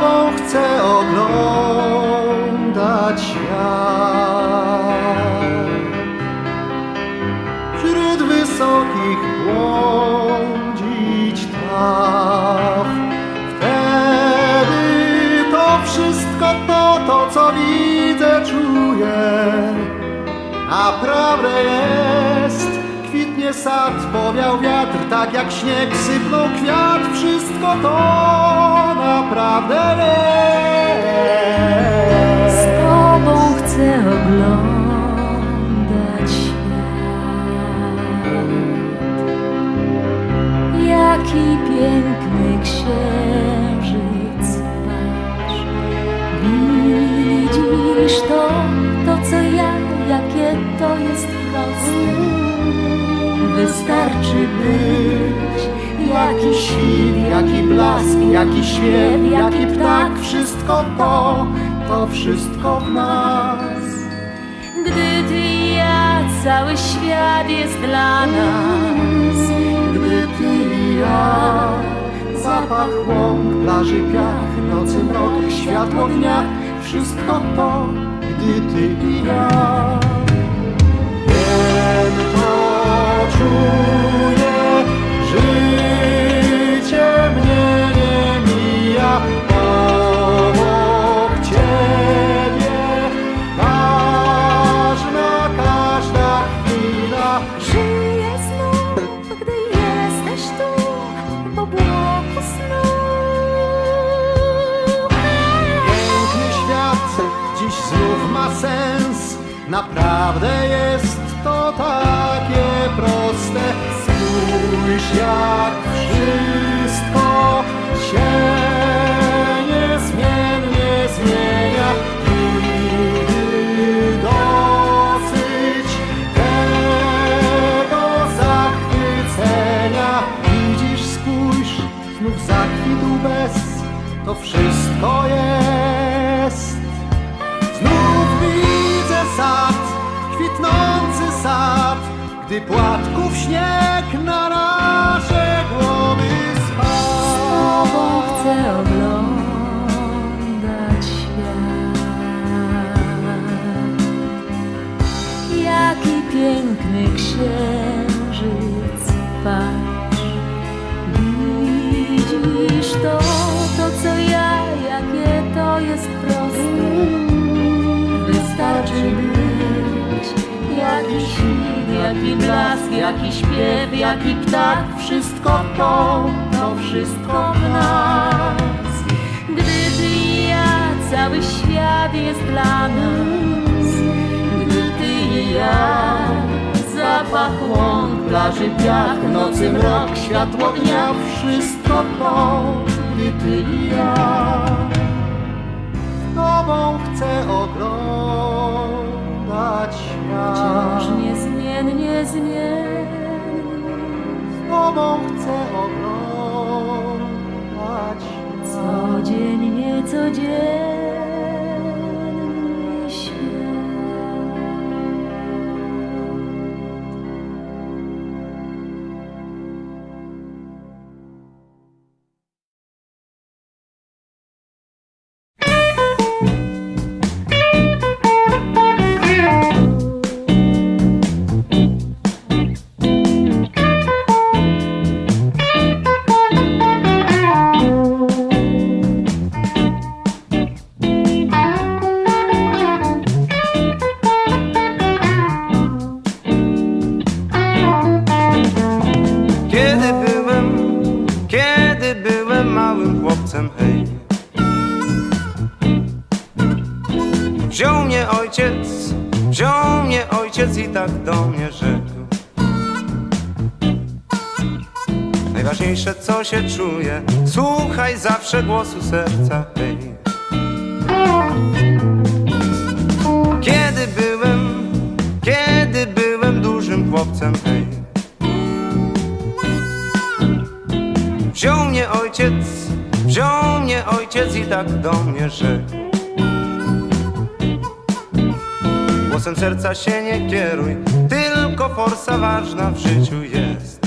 tobą chcę oglądać świat. Wśród wysokich błądzić traw. Wtedy to wszystko to, to co widzę, czuję, naprawdę jest. Kwitnie sad, powiał wiatr, tak jak śnieg sypnął kwiat. Wszystko to naprawdę Z jest. Tobą chcę oglądać świat. Jaki piękny księżyc patrz. Widzisz to, to co ja, jakie to jest proste. Wystarczy być Jaki świt, jaki blask, jaki śpiew, jaki ptak, wszystko to, to wszystko w nas. Gdy ty i ja, cały świat jest dla nas. Gdy ty i ja, zapach łąk, plaży piach, nocy mrok, światło dnia, wszystko to, gdy ty i ja. Czuję, życie mnie nie mija, obok ciebie, ważna każda chwila. Naprawdę jest to takie proste. Spójrz jak wszystko się niezmiennie zmienia. Gdy płatków śnieg na nasze głowy Z Tobą spadł. chcę oglądać świat. Jaki piękny księżyc patrz. Widzisz to, to co ja, jakie to jest proste. Wystarczy być jaki świt, jaki blask, jaki śpiew, jaki ptak. Wszystko to, to wszystko w nas. Gdy ty i ja, cały świat jest dla nas. Gdy ty i ja, Zapach łąk, plaży piach, nocy mrok, światło dnia, wszystko to, gdy ty i ja. Tobą chcę oglądać świat. wciąż niezmiennie zmiennie. Z ojciec, wziął mnie ojciec i tak do mnie rzekł. Najważniejsze co się czuje, słuchaj zawsze głosu serca, hej Kiedy byłem, kiedy byłem dużym chłopcem, hej. Wziął mnie ojciec, wziął mnie ojciec i tak do mnie rzekł. Głosem serca się nie kieruj, tylko forsa ważna w życiu jest.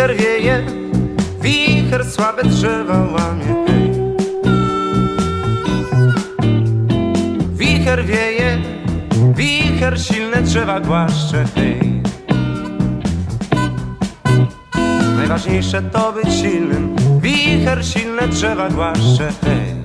Wicher wieje, wicher słabe drzewa łamie hej. Wicher wieje, wicher silne drzewa głaszcze hej. Najważniejsze to być silnym, wicher silne drzewa głaszcze hej.